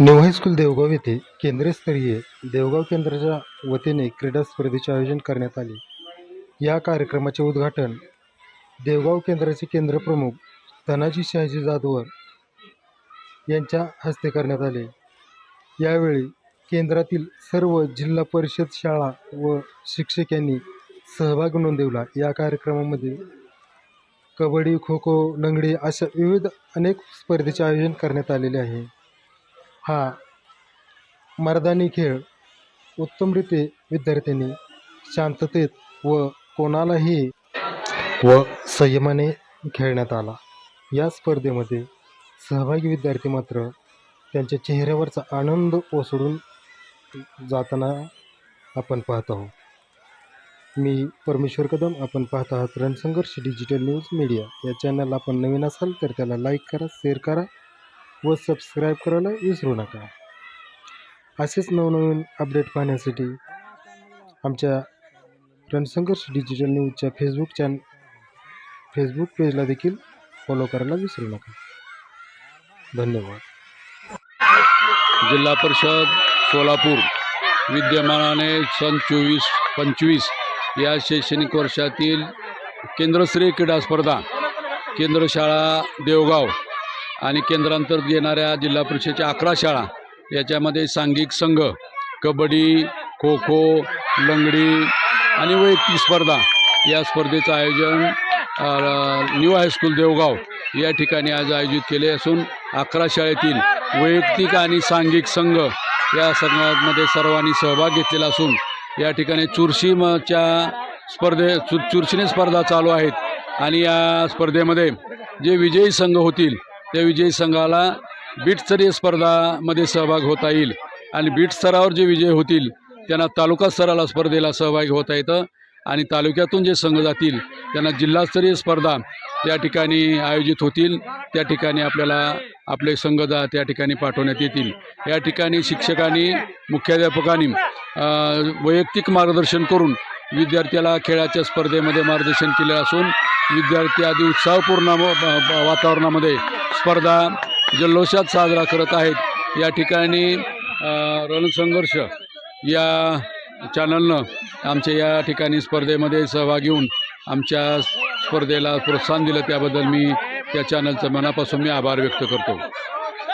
New high school Devgaon येथे केंद्रस्तरीय देवगाव केंद्राच्या वतीने क्रीडा स्पर्धेचे आयोजन करण्यात आले. या कार्यक्रमाचे उद्घाटन देवगाव केंद्राचे केंद्रप्रमुख धनाजी शहाजी जाधवर यांच्या हस्ते करण्यात आले. यावेळी केंद्रातील सर्व जिल्हा परिषद शाळा व शिक्षक यांनी सहभाग नोंदवला. या कार्यक्रमामध्ये कबड्डी खो खो लंगडी अशा विविध अनेक स्पर्धेचे आयोजन करण्यात आलेले आहे. हा मर्दानी खेळ. उत्तमरीते विद्यार्थ्यांनी शांततेत व कोणालाही व संयमाने खेळण्यात आला. या स्पर्धेमध्ये सहभागी विद्यार्थी मात्र त्यांच्या चेहऱ्यावरचा आनंद ओसडून जाताना आपण पाहत आहोत. मी परमेश्वर कदम. आपण पाहत आहात रणसंघर्ष डिजिटल न्यूज मीडिया. या चॅनलला आपण नवीन असाल तर त्याला लाईक करा शेअर करा. व सबस्क्राईब करायला विसरू नका. असेच नवनवीन अपडेट पाहण्यासाठी आमच्या रणसंघर्ष डिजिटल न्यूजच्या फेसबुक चॅन फेसबुक पेजला देखील फॉलो करायला विसरू नका. धन्यवाद. जिल्हा परिषद सोलापूर विद्यमानाने सन चोवीस पंचवीस या शैक्षणिक वर्षातील केंद्रस्तरीय क्रीडा स्पर्धा केंद्रशाळा देवगाव आणि केंद्रांतर्गत येणाऱ्या जिल्हा परिषदेच्या अकरा शाळा याच्यामध्ये सांघिक संघ कबड्डी खो खो लंगडी आणि वैयक्तिक स्पर्धा या स्पर्धेचं आयोजन न्यू हायस्कूल देवगाव या ठिकाणी आज आयोजित केले असून अकरा शाळेतील वैयक्तिक आणि सांघिक संघ या संघामध्ये सर्वांनी सहभाग घेतलेला असून या ठिकाणी चुरशीच्या स्पर्धे चु चुरशीने स्पर्धा चालू आहेत. आणि या स्पर्धेमध्ये जे विजयी संघ होतील त्या विजयी संघाला बीटस्तरीय स्पर्धामध्ये सहभाग होता येईल. आणि बीट स्तरावर जे विजय होतील त्यांना तालुका स्तराला स्पर्धेला सहभागी होता येतं. आणि तालुक्यातून जे संघ जातील त्यांना जिल्हास्तरीय स्पर्धा त्या ठिकाणी आयोजित होतील. त्या ठिकाणी आपल्याला आपले संघ जा त्या ठिकाणी पाठवण्यात येतील. या ठिकाणी शिक्षकांनी मुख्याध्यापकांनी वैयक्तिक मार्गदर्शन करून विद्यार्थ्याला खेळाच्या स्पर्धेमध्ये मार्गदर्शन केले असून विद्यार्थी आधी उत्साहपूर्ण व- वातावरणामध्ये स्पर्धा जल्लोषात साजरा करत आहेत. या ठिकाणी रणसंघर्ष या चॅनलनं आमच्या या ठिकाणी स्पर्धेमध्ये सहभाग घेऊन आमच्या स्पर्धेला प्रोत्साहन दिलं. त्याबद्दल मी त्या चॅनलचं मनापासून मी आभार व्यक्त करतो.